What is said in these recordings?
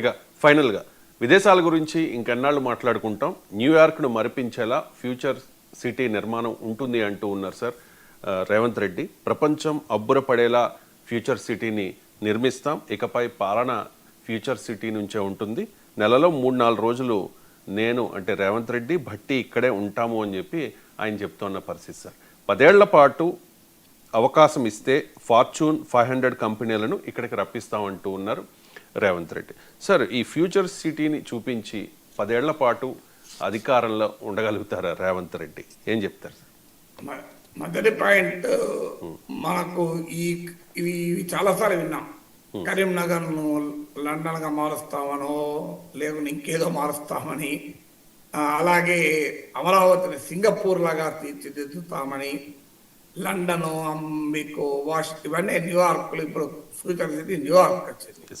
ఇక ఫైనల్గా విదేశాల గురించి ఇంకెన్నాళ్ళు మాట్లాడుకుంటాం. న్యూయార్క్ను మరిపించేలా ఫ్యూచర్ సిటీ నిర్మాణం ఉంటుంది అంటూ ఉన్నారు సార్ రేవంత్ రెడ్డి. ప్రపంచం అబ్బురపడేలా ఫ్యూచర్ సిటీని నిర్మిస్తాం. ఇకపై పాలన ఫ్యూచర్ సిటీ నుంచే ఉంటుంది. నెలలో మూడు నాలుగు రోజులు నేను అంటే రేవంత్ రెడ్డి భట్టి ఇక్కడే ఉంటాము అని చెప్పి ఆయన చెప్తున్న పరిస్థితి సార్. పదేళ్ళ పాటు అవకాశం ఇస్తే ఫార్చ్యూన్ ఫైవ్ హండ్రెడ్ కంపెనీలను ఇక్కడికి రప్పిస్తామంటూ ఉన్నారు. రేవంత్ రెడ్డి. సార్ ఈ ఫ్యూచర్ సిటీని చూపించి పదేళ్ళ పాటు అధికారంలో ఉండగలుగుతారా రేవంత్ రెడ్డి? ఏం చెప్తారు మొదటి పాయింట్ మనకు ఈ ఇవి చాలాసార్లు విన్నాం. కరీంనగర్ను లండన్గా మారుస్తామనో లేకుంటే ఇంకేదో మారుస్తామని అలాగే అమరావతిని సింగపూర్ లాగా తీర్చిదిద్దుతామని లండన్ మీకు వాష్ ఇవన్నీ న్యూయార్క్ ఇప్పుడు ఫ్యూచర్ సిటీ న్యూయార్క్ వచ్చింది.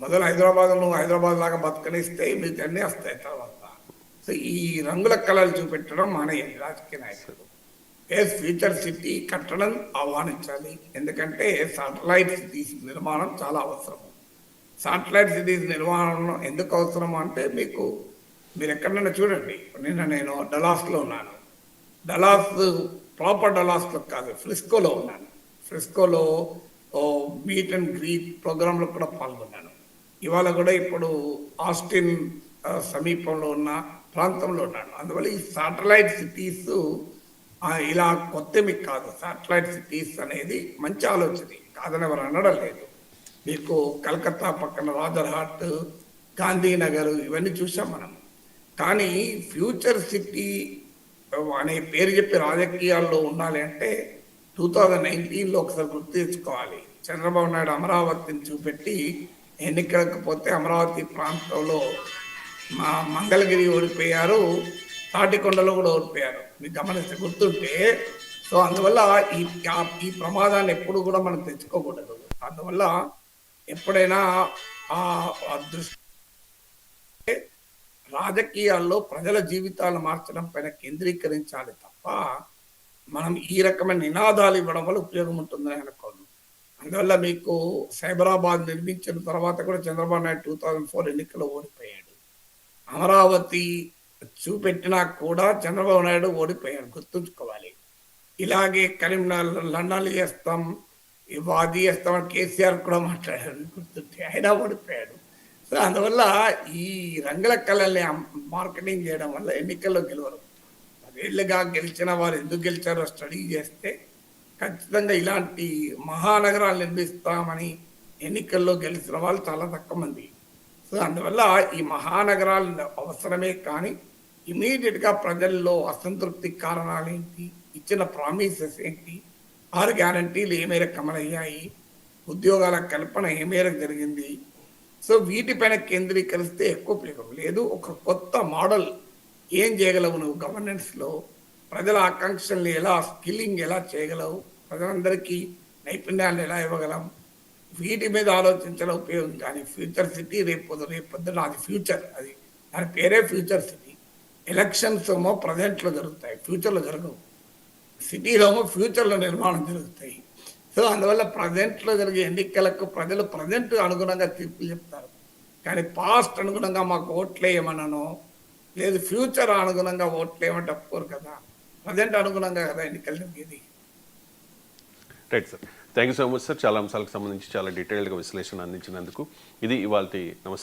మొదలు హైదరాబాద్లో హైదరాబాద్ లాగా బతకనిస్తే మీకు అన్నీ వస్తాయి తర్వాత సో ఈ రంగుల కళలు చూపెట్టడం మానేయాలి రాజకీయ నాయకులు ఏ ఫ్యూచర్ సిటీ కట్టడం ఆహ్వానించాలి ఎందుకంటే సాటిలైట్ సిటీస్ నిర్మాణం చాలా అవసరం సాటిలైట్ సిటీస్ నిర్మాణం ఎందుకు అవసరం అంటే మీకు మీరు ఎక్కడైనా చూడండి నిన్న నేను డలాస్లో ఉన్నాను డలాస్ ప్రాపర్ డలాస్లో కాదు ఫ్రిస్కోలో ఉన్నాను ఫ్రిస్కోలో మీట్ అండ్ గ్రీట్ ప్రోగ్రాంలో కూడా పాల్గొన్నాను ఇవాళ కూడా ఇప్పుడు ఆస్టిన్ సమీపంలో ఉన్న ప్రాంతంలో ఉన్నాను అందువల్ల ఈ సాటిలైట్ సిటీస్ ఇలా కొత్తమి కాదు. సాటిలైట్ సిటీస్ అనేది మంచి ఆలోచన. కాదని ఎవరు అనడం లేదు. మీకు కలకత్తా పక్కన రాజర్హాట్ గాంధీనగర్ ఇవన్నీ చూసాం మనం. కానీ ఫ్యూచర్ సిటీ అనే పేరు చెప్పి రాజకీయాల్లో ఉండాలి అంటే టూ థౌజండ్ నైన్టీన్లో ఒకసారి గుర్తు తెచ్చుకోవాలి. చంద్రబాబు నాయుడు అమరావతిని చూపెట్టి ఎన్నికలకు పోతే అమరావతి ప్రాంతంలో మా మంగళగిరి ఓడిపోయారు తాటికొండలో కూడా ఓడిపోయారు. మీకు గమనిస్తే గుర్తుంటే సో అందువల్ల ఈ ఈ ప్రమాదాన్ని ఎప్పుడు కూడా మనం తెచ్చుకోకూడదు. అందువల్ల ఎప్పుడైనా ఆ ఆ దృష్టి రాజకీయాల్లో ప్రజల జీవితాలు మార్చడం పైన కేంద్రీకరించాలి తప్ప మనం ఈ రకమైన నినాదాలు ఇవ్వడం వల్ల ఉపయోగం ఉంటుందని అనుకోండి అందువల్ల మీకు సైబరాబాద్ నిర్మించిన తర్వాత కూడా Chandrababu Naidu two thousand four ఎన్నికల్లో ఓడిపోయాడు. అమరావతి చూపెట్టినా కూడా చంద్రబాబు నాయుడు ఓడిపోయాడు గుర్తుంచుకోవాలి. ఇలాగే కరీంనగర్ లండన్లు చేస్తాం ఇవాది చేస్తామని కేసీఆర్ కూడా మాట్లాడారు గుర్తుంటే ఆయన ఓడిపోయాడు. సో అందువల్ల ఈ రంగుల కళల్ని మార్కెటింగ్ చేయడం వల్ల ఎన్నికల్లో గెలవరు. పదేళ్ళుగా గెలిచిన వారు ఎందుకు గెలిచారో స్టడీ చేస్తే ఖచ్చితంగా ఇలాంటి మహానగరాలు నిర్మిస్తామని ఎన్నికల్లో గెలిచిన వాళ్ళు చాలా తక్కువ మంది. సో అందువల్ల ఈ మహానగరాలు అవసరమే కానీ ఇమీడియట్గా ప్రజల్లో అసంతృప్తి కారణాలు ఏంటి ఇచ్చిన ప్రామిసెస్ ఏంటి ఆరు గ్యారంటీలు ఏ మేరకు అమలయ్యాయి ఉద్యోగాల కల్పన ఏ మేరకు జరిగింది. సో వీటిపైన కేంద్రీకరిస్తే ఎక్కువ ఉపయోగం లేదు. ఒక కొత్త మోడల్ ఏం చేయగలవు నువ్వు గవర్నెన్స్లో? ప్రజల ఆకాంక్షల్ని ఎలా స్కిల్లింగ్ ఎలా చేయగలవు? ప్రజలందరికీ నైపుణ్యాలను ఎలా ఇవ్వగలం? వీటి మీద ఆలోచించడం ఉపయోగం కానీ ఫ్యూచర్ సిటీ రేపు రేపు పొద్దున అది ఫ్యూచర్. అది దాని పేరే ఫ్యూచర్ సిటీ. ఎలక్షన్స్ ఏమో ప్రజెంట్లో జరుగుతాయి ఫ్యూచర్లో జరగవు. సిటీలో ఏమో ఫ్యూచర్లో నిర్మాణం జరుగుతాయి. సో అందువల్ల ప్రజెంట్లో జరిగే ఎన్నికలకు ప్రజలు ప్రజెంట్ అనుగుణంగా తీర్పులు చెప్తారు. కానీ పాస్ట్ అనుగుణంగా మాకు ఓట్లు వేయమనను లేదు ఫ్యూచర్ అనుగుణంగా ఓట్లు వేయమంటే ఒప్పుకోరు కదా. ప్రజెంట్ అనుగుణంగా కదా ఎన్నికలు జరిగేది. Right sir thank you so much sir చాలా అంశాలకు సంబంధించి చాలా డీటెయిల్డ్గా విశ్లేషణ అందించినందుకు. ఇది ఇవాళ నమస్తే